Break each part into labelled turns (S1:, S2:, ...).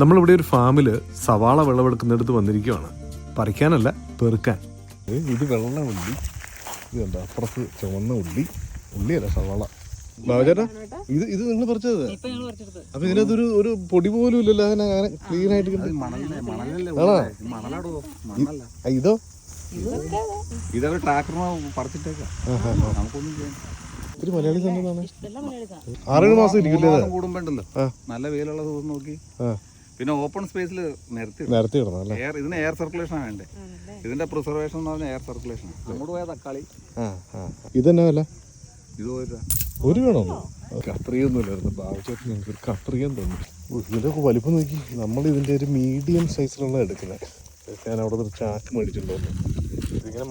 S1: നമ്മളിവിടെ ഒരു ഫാമിൽ സവാള വിളവെടുക്കുന്നിടത്ത് വന്നിരിക്കുവാണ്. പറിക്കാനല്ല പെറുക്കാൻ. ഇത് വെള്ള ഉള്ളി. ഇത് കണ്ടോ അപ്പുറത്ത് ചുവന്ന ഉള്ളി. ഉള്ളിയല്ല സവാള. ബാബുചേട്ടാ ഇത് ഇത് നിങ്ങൾ പറിച്ചത് അപ്പൊ ഇതിനകത്തൊരു ഒരു പൊടി പോലും ഇല്ലല്ലോ അങ്ങനെ അങ്ങനെ ക്ലീൻ ആയിട്ട് ഇതോ
S2: ഇതൊക്കെ ട്രാക്ടറിന് പറിച്ചിട്ടേക്കാം. നമുക്കൊന്നും ചെയ്യാൻ
S1: ഇത്തിരി മലയാളി സംഘമാണ് ആറേഴ് മാസം ഇരിക്കില്ലേ
S2: കൂടുമ്പോണ്ടല്ലോ നല്ല വെയിലുള്ള ദിവസം നോക്കി.
S1: ആ.
S2: പിന്നെ ഓപ്പൺ സ്പേസിൽ നിരത്തി
S1: നിർത്തി ഇടണം അല്ലേ?
S2: എയർ ഇതിന് എയർ സർക്കുലേഷൻ ആണ് വേണ്ടേ? ഇതിന്റെ പ്രിസർവേഷൻ എന്ന് പറഞ്ഞാൽ എയർ സർക്കുലേഷൻ അങ്ങോട്ട് പോയ തക്കാളി.
S1: ആ അല്ല
S2: ഇത് ഒരു
S1: ഒരു വേണോ കത്രിയൊന്നുമില്ലായിരുന്നു ബാബുചേട്ടൻ ഞങ്ങൾക്ക് ഒരു കത്രിയം തന്നു. ഓ, ഇതിന്റെയൊക്കെ വലിപ്പം നോക്കി. നമ്മൾ ഇതിന്റെ ഒരു മീഡിയം സൈസിലുള്ള എടുക്കുന്നത് ഞാൻ അവിടെ നിന്ന് ഒരു ചാക്ക് മേടിച്ചിട്ടുണ്ടോന്ന് ഇതിങ്ങനെ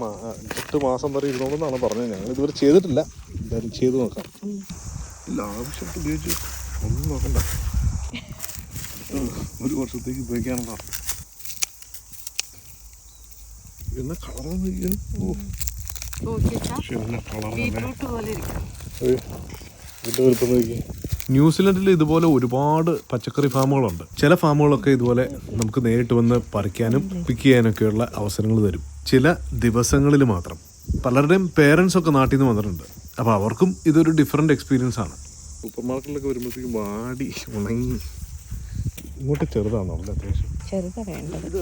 S1: എട്ട് മാസം വരെ ഇരുന്നോളെന്നാണ് പറഞ്ഞത്. ഞങ്ങൾ ഇതുവരെ ചെയ്തിട്ടില്ല. എന്തായാലും ചെയ്തു നോക്കാം. ഇല്ല ആവശ്യമായിട്ട് ഉപയോഗിച്ച് ഒന്നും നോക്കണ്ട. ഒരു വർഷത്തേക്ക് ഉപയോഗിക്കാനുള്ള എന്നാ കളറാന്ന് ന്യൂസിലൻഡിൽ ഇതുപോലെ ഒരുപാട് പച്ചക്കറി ഫാമുകളുണ്ട്. ചില ഫാമുകളൊക്കെ ഇതുപോലെ നമുക്ക് നേരിട്ട് വന്ന് പറിക്കാനും പിക്ക് ചെയ്യാനൊക്കെയുള്ള അവസരങ്ങൾ തരും. ചില ദിവസങ്ങളിൽ മാത്രം. പലരുടെയും പേരൻസ് ഒക്കെ നാട്ടിൽ നിന്ന് വന്നിട്ടുണ്ട്. അപ്പോൾ അവർക്കും ഇതൊരു ഡിഫറെന്റ് എക്സ്പീരിയൻസ് ആണ്. സൂപ്പർ മാർക്കറ്റിലൊക്കെ വരുമ്പോഴത്തേക്കും വാടി ഉണങ്ങി. ഇങ്ങോട്ട് ചെറുതാണോ? അത്യാവശ്യം?
S3: ചെറുതാ വേണ്ടത്.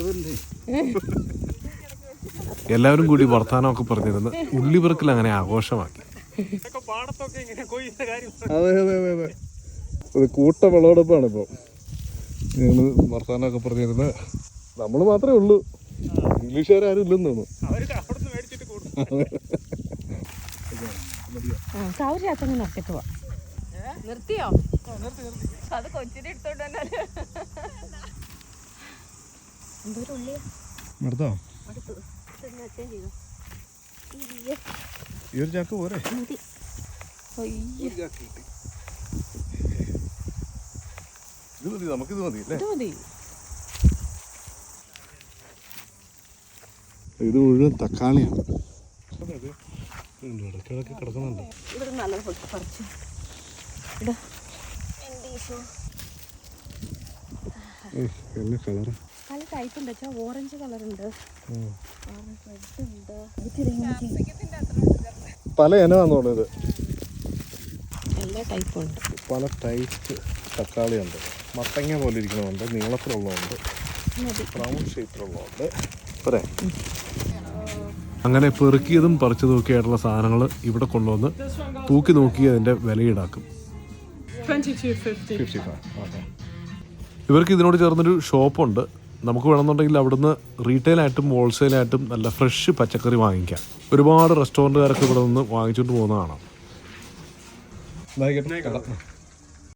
S1: എല്ലാവരും കൂടി വർത്താനമൊക്കെ പറഞ്ഞിരുന്ന്. ഉള്ളി പെറുക്കൽ അങ്ങനെ ആഘോഷമാക്കി. അതെ അതെ അതെ അതെ. അത് കൂട്ട വിളവെടുപ്പാണ് ഇപ്പോൾ ഞങ്ങൾ വർത്തമാനമൊക്കെ പറഞ്ഞിരുന്ന് നമ്മൾ മാത്രമേ ഉള്ളൂ. ഇംഗ്ലീഷുകാരും ഇല്ലെന്ന് തോന്നുന്നു.
S3: നടത്തിട്ട് പോവാ നിർത്തിയോ? അത് കൊച്ചിനെ എടുത്തോണ്ട് തന്നെ എന്തോരം ഉള്ളിയാ ചെയ്തു?
S1: ഈ ഒരു ചാക്ക് പോരെ. ഇത് മതി നമുക്കിത് മതി അല്ലേ?
S3: ഇത് മതി.
S1: ഇത് മുഴുവൻ തക്കാളിയാണ്. ഇടയ്ക്കിടയ്ക്ക് കിടക്കുന്നുണ്ട്.
S3: ഇവിടെ നല്ല പറിച്ചു. ഇടാ. പല ടൈപ്പ് ഉണ്ട് വെച്ചാൽ ഓറഞ്ച് കളർ ഉണ്ട്
S1: പല ഇനമാണെന്ന് തോന്നുന്നത്
S3: എല്ലാ ടൈപ്പും ഉണ്ട്
S1: പല ടൈപ്പ് തക്കാളി ഉണ്ട് മത്തങ്ങ പോലെ ഇരിക്കണമുണ്ട് നീളത്തിലുള്ളതുണ്ട്. ബ്രൗൺ ഷേപ്പിലുള്ളതുണ്ട്. പോരെ അങ്ങനെ പെറുക്കിയതും പറിച്ചതും ഒക്കെ ആയിട്ടുള്ള സാധനങ്ങൾ ഇവിടെ കൊണ്ടുവന്ന് തൂക്കി നോക്കി അതിന്റെ വില ഈടാക്കും
S4: 22.50.
S1: ഇവർക്ക് ഇതിനോട് ചേർന്നൊരു ഷോപ്പുണ്ട്. നമുക്ക് വേണമെന്നുണ്ടെങ്കിൽ അവിടുന്ന് റീറ്റെയിലായിട്ടും ഹോൾസെയിലായിട്ടും നല്ല ഫ്രഷ് പച്ചക്കറി വാങ്ങിക്കാം. ഒരുപാട് റെസ്റ്റോറന്റുകാരൊക്കെ ഇവിടെ നിന്ന് വാങ്ങിച്ചുകൊണ്ട് പോകുന്നതാണ്.